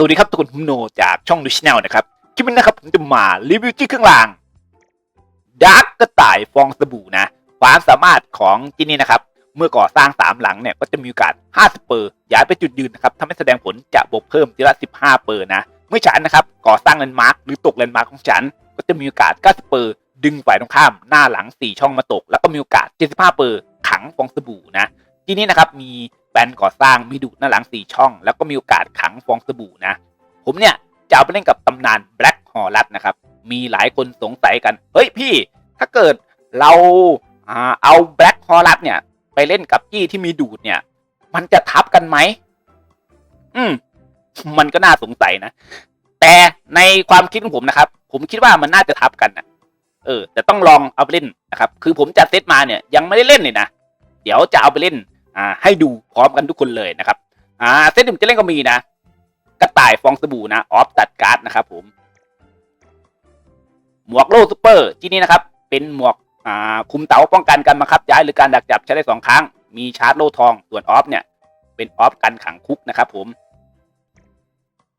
สวัสดีครับทุกคนผมโนจากช่องดูชแนลนะครับ คลิปนี้นะครับผมจะมารีวิวที่เครื่องรางดาร์กกระต่ายฟองสบู่นะ ความสามารถของที่นี่นะครับ เมื่อก่อสร้างสามหลังเนี่ยก็จะมีโอกาส 50 เปอร์ย้ายไปจุดยืนนะครับทำให้แสดงผลจะบวกเพิ่มทีละ 15 เปอร์นะ เมื่อฉันนะครับก่อสร้างแลนมาร์คหรือตกแลนมาร์คของฉัน ก็จะมีโอกาส 90 เปอร์ดึงฝ่ายตรงข้ามหน้าหลัง 4 ช่องมาตก แล้วก็มีโอกาส 75 เปอร์ขังฟองสบู่นะที่นี่นะครับมี นก่อสร้างมีดูดหน้าหลัง4ช่อง แล้วก็มีโอกาสขังฟองสบู่นะ ผมเนี่ยจะเอาไปเล่นกับตำนานแบล็กฮอลลัดนะครับ มีหลายคนสงสัยกัน เฮ้ยพี่ ถ้าเกิดเราเอาแบล็กฮอลัดเนี่ย ไปเล่นกับจี้ที่มีดูดเนี่ย มันจะทับกันไหม อืม มันก็น่าสงสัยนะ แต่ในความคิดของผมนะครับ ผมคิดว่ามันน่าจะทับกันนะเออ แต่ต้องลองเอาไปเล่นนะครับ คือผมจัดเซตมาเนี่ยยังไม่ได้เล่นเลยนะ เดี๋ยวจะเอาไปเล่น อ่าให้ดูพร้อมกันทุกคนเลยนะครับอ่าเซตที่ผมจะเล่นก็มีนะ กระต่ายฟองสบู่นะออฟตัดการ์ดนะครับผม หมวกโล่ซูเปอร์ที่นี่นะครับ เป็นหมวกอ่าคุมเต๋าป้องกันการบังคับย้ายหรือการดักจับใช้ได้สองครั้ง มีชาร์จโล่ทองส่วนออฟเนี่ย เป็นออฟกันขังคุกนะครับผม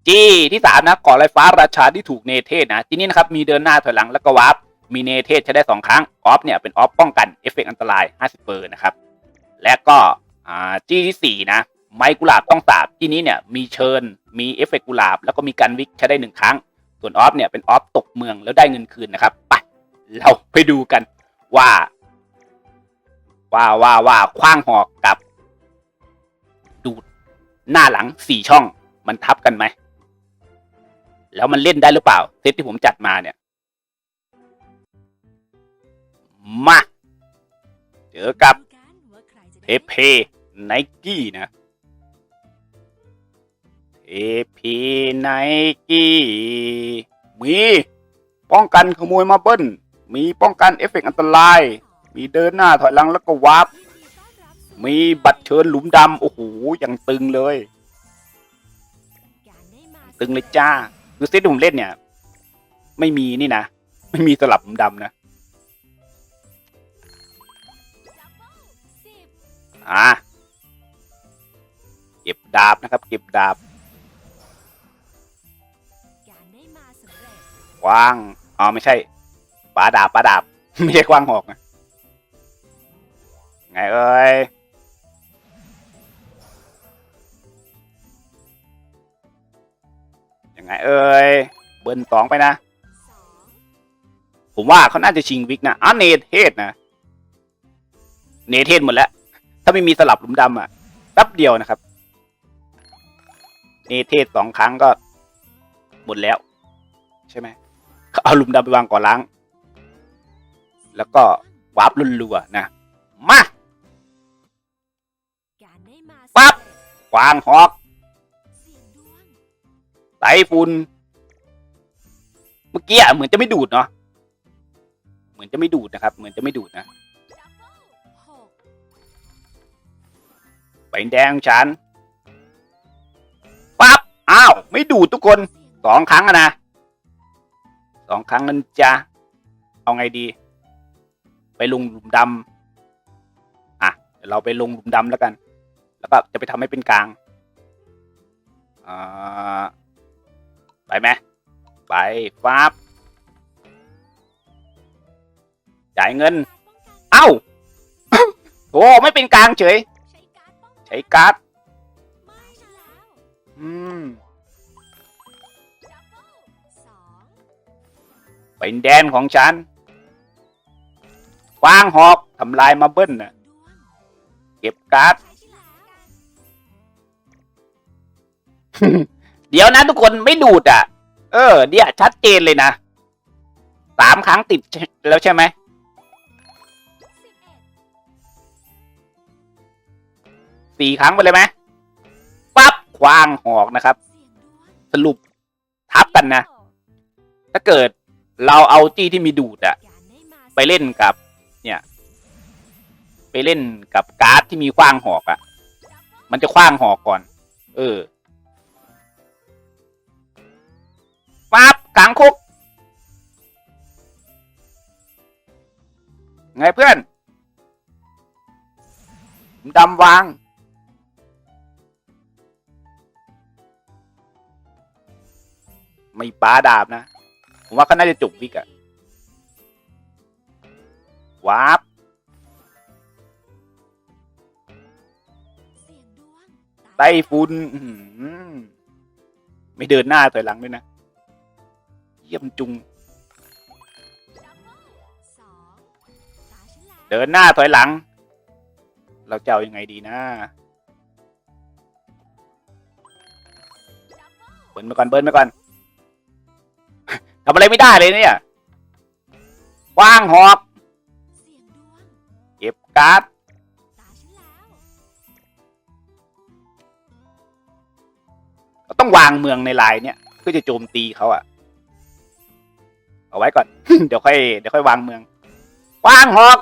จีที่สามนะก่อลอยฟ้าราชาที่ถูกเนเทศนะที่นี่นะครับมีเดินหน้าถอยหลังแล้วก็วาร์ปมีเนเทศใช้ได้สองครั้งออฟเนี่ยเป็นออฟป้องกันเอฟเฟกต์อันตราย 50เปอร์นะครับ และก็อ่าจีที่สี่นะ ไม้กุหลาบต้องสาบที่นี้เนี่ยมีเชิญมีเอฟเฟกต์กุหลาบ แล้วก็มีการวิกใช้ได้หนึ่งครั้ง ส่วนออฟเนี่ยเป็นออฟตกเมืองแล้วได้เงินคืนนะครับไปเราไปดูกันว่า ว่าว่าว่าคว้างหอกกับ ดูดหน้าหลังสี่ช่องมันทับกันไหม แล้วมันเล่นได้หรือเปล่าเซตที่ผมจัดมาเนี่ย มา เจอกับ เทเพไนกี้นะเทเพไนกี้มีป้องกันขโมยมาเบิ้ล มีป้องกันเอฟเฟกต์อันตราย มีเดินหน้าถอยหลังแล้วก็วาร์ปมีบัตรเชิญหลุมดำโอ้โหอยังตึงเลย ตึงเลยจ้าคือเซตที่ผมเล่นเนี่ย ไม่มีนี่นะ ไม่มีสลับหลุมดำนะ อ่าเก็บดาบนะครับ เก็บดาบกว้างอ๋อไม่ใช่ปาดาบปาดาบ ไม่ใช่กว้างหอกนะไงเอ้ยยังไงเอ้ยเบิ้ลสองไปนะ ผมว่าเขาน่าจะชิงวิกนะอ้าวเนทเทศนะ เนทเทศหมดแล้วาไม่มีสลับหลุมดำอะแป๊บเดียวนะครับเนเทศสองครั้งก็หมดแล้ว ใช่ไหมเขาเอาหลุมดำไปวางก่อนล้าง แล้วก็วาร์ปรัวๆนะ มาปั๊บวางหอกไต้ฝุ่นเมื่อกี้เหมือนจะไม่ดูดเนาะเหมือนจะไม่ดูดนะครับ เหมือนจะไม่ดูดนะ ใบแดงฉันปั๊บอ้าว ไม่ดูทุกคนสองครั้งอะนะสองครั้งนั้นจะเอาไงดี ไปลงหลุมดำอะเดี๋ยวเราไปลงหลุมดำแล้วกัน แล้วก็จะไปทำให้เป็นกลางอ่าไปไหมไปฟับจ่ายเงิน เอ้าโอ้ไม่เป็นกลางเฉย ใช้การ์ดอืมเป็นแดนของฉันวางหอกทำลายมาเบิ้ลนะเก็บการ์ดเดี๋ยวนะทุกคนไม่ดูดอะ เออเดี๋ยวชัดเจนเลยนะสามครั้งติดแล้วใช่ไหม สี่ครั้งไปเลยไหมปั๊บควางหอกนะครับ สรุปทับกันนะ ถ้าเกิดเราเอาจี้ที่มีดูดอะไปเล่นกับ เนี่ย ไปเล่นกับการ์ดที่มีคว้างหอกอะมันจะคว้างหอกก่อน เออปั๊บกลางคุกไงเพื่อนดำวาง ไม่ป้าดาบนะ ผมว่าเขาน่าจะจบวิกอะวาร์ปเสียงดวไต้ฝุ่นไม่เดินหน้าถอยหลังด้วยนะ เยี่ยมจุง เดินหน้าถอยหลัง เราจะเอายังไงดีนะเบิร์นไปก่อนเบิร์นไปก่อน ทำอะไรไม่ได้เลยเนี่ยว่างหอกเก็บการ์ดเราต้องวางเมืองในลายเนี่ยเพื่อจะโจมตีเขาอะเอาไว้ก่อน เดี๋ยวค่อยเดี๋ยวค่อยวางเมืองวางหอก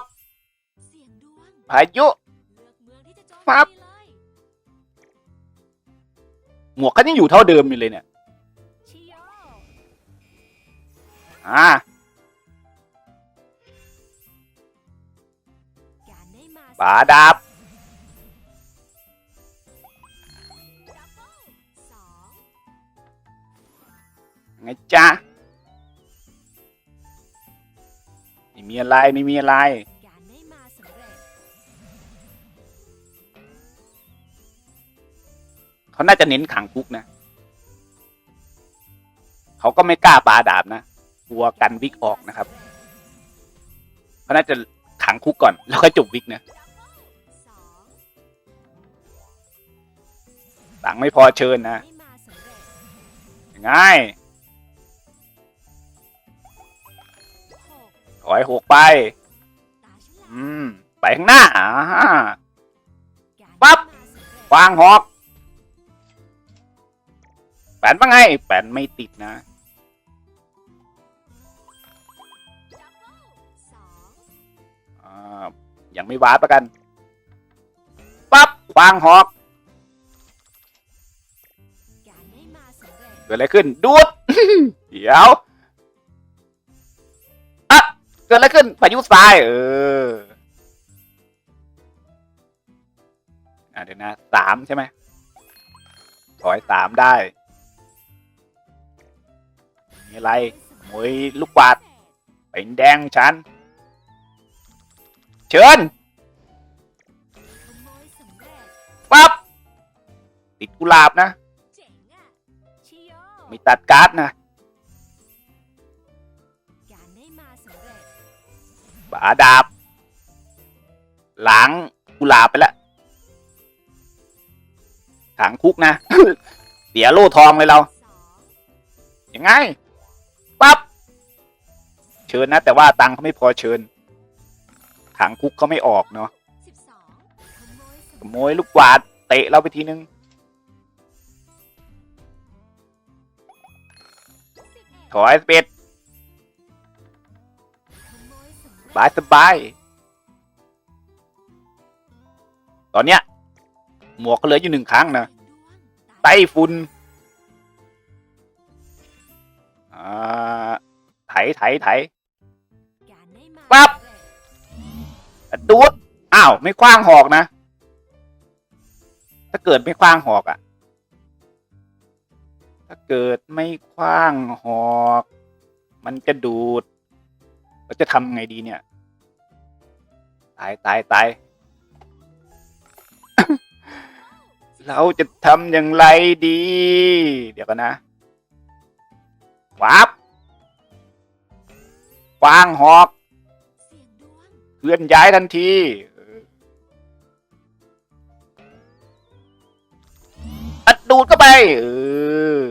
พายุเลือกเมืองที่จะโจมปั๊บหมวกก็ยังอยู่เท่าเดิมอยู่เลยเนี่ย อ่าการได้มาปาดาบไงจ๊ะไม่มีอะไร ไม่มีอะไรเร็จเขาน่าจะเน้นขังคุกนะ เขาก็ไม่กล้าปาดาบนะ กลัวกันวิกออกนะครับเขาน่าจะขังคุกก่อน แล้วค่อยจบวิกนะตังไม่พอเชิญนะง่ายหอให้หกไป อืม ไปข้างหน้าอ่าปับ๊บได้มาสำเร็จวางหอกแปนว่าไง แปนไม่ติดนะ ยังไม่วาร์ปแล้วกัน ปั๊บวางหอกการได้มาสำเร็จเกิดอะไรขึ้น ดูด เดี๋ยวอะเกิดอะไรขึ้นพายุทราย เอออะเดี๋ยวนะสามใช่ไหมถอยสามได้มีอะไรมวยลูกกวาดเป็นแดงฉัน เชิญปั๊บติดกุหลาบนะ ไม่ตัดการ์ดนะกาดาบาดาบหลังกุหลาบไปแล้วขังคุกนะ เสียโล่ทองเลยเรายังไงปั๊บเชิญนะ แต่ว่าตังค์เขาไม่พอเชิญ ขังคุกเขาไม่ออกเนาะสิบสองขโมยขสำโมยลูกกวาดเตะเราไปทีนึงสิบเอ็ดขอให้เป็ดขโมยสำเร็จบายสบาย ตอนเนี้ย หมวกก็เหลืออยู่หนึ่งครั้งนะเสียงดวงไต้ฝุ่นอ่าไถไถไถการได้มาปั๊บสำเร็จ ดูดอ้าวไม่คว้างหอกนะ ถ้าเกิดไม่คว้างหอกอะ่ะถ้าเกิดไม่คว้างหอก มันจะดูดเราจะทำไงดีเนี่ย ตายตายตายเราจะทำอย่างไรดี เดี๋ยวกันนะวับคว้างหอก ลื่อนย้ายทันที อัดดูดเข้าไป เออ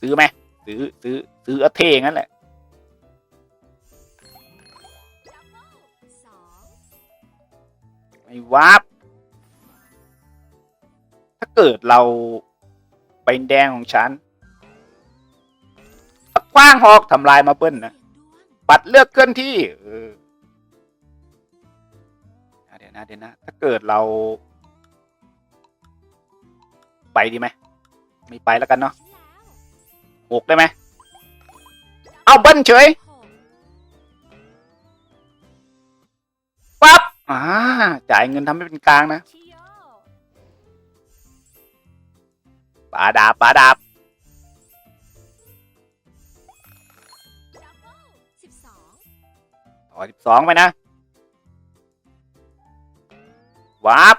ซื้อไหมซื้อซื้อซื้ออเทงั้นแหละสองไม่วับถ้าเกิดเราเป็นแดงของฉันคว้างหอกทำลายมาเปิ้ลนะ เสียงดวงปัดเลือกเคลื่อนที่เออเดี๋ยวนะเดี๋ยวนะถ้าเกิดเรา ไปดีไหมไม่ไปแล้วกันเนาะหกได้ไหมเอาเบิ้ลเฉยปั๊บอ่าจ่ายเงินทำให้เป็นกลางนะปาดาบปาดาบดับ อสิบสองไปนะวาร์ป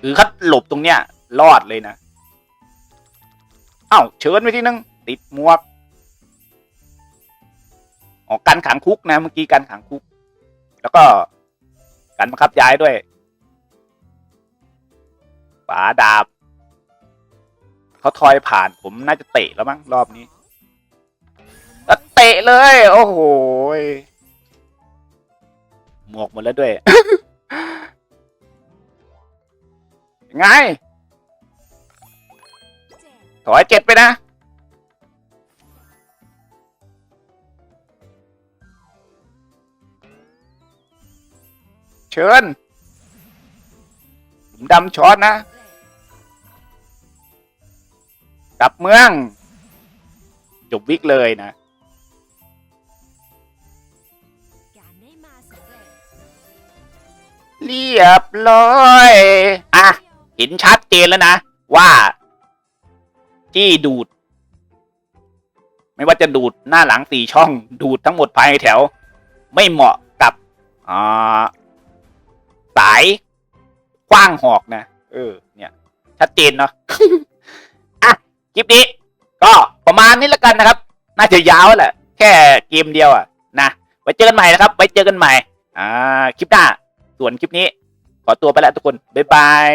คือคัดหลบตรงเนี้ย รอดเลยนะ เอ้าเชิญไปที่นึง ติดมวกอ๋อกันขังคุกนะเมื่อกี้กันขังคุก แล้วก็กันบังคับย้ายด้วยฝาดาบเขาทอยผ่านผมน่าจะเตะแล้วมั้งรอบนี้ ตะเลย โอ้โหยหมวกหมดแล้วด้วยยังไงเจ็ดถอยเจ็ดไปนะ เชิญผมดำช้อนนะเรดกลับเมือง จบวิกเลยนะ เรียบร้อย อะเห็นชัดเจนแล้วนะ ว่าจี้ดูด ไม่ว่าจะดูดหน้าหลังสี่ช่อง ดูดทั้งหมดภายในแถว ไม่เหมาะกับสายกว้างหอกนะ เออ เนี่ย ชัดเจนเนาะอะคลิปนี้ ก็ประมาณนี้แล้วกันนะครับ น่าจะยาวแหละ แค่เกมเดียวอะนะไว้เจอกันใหม่นะครับ ไว้เจอกันใหม่ อ่า คลิปหน้า ส่วนคลิปนี้ ขอตัวไปแล้วทุกคน บ๊ายบาย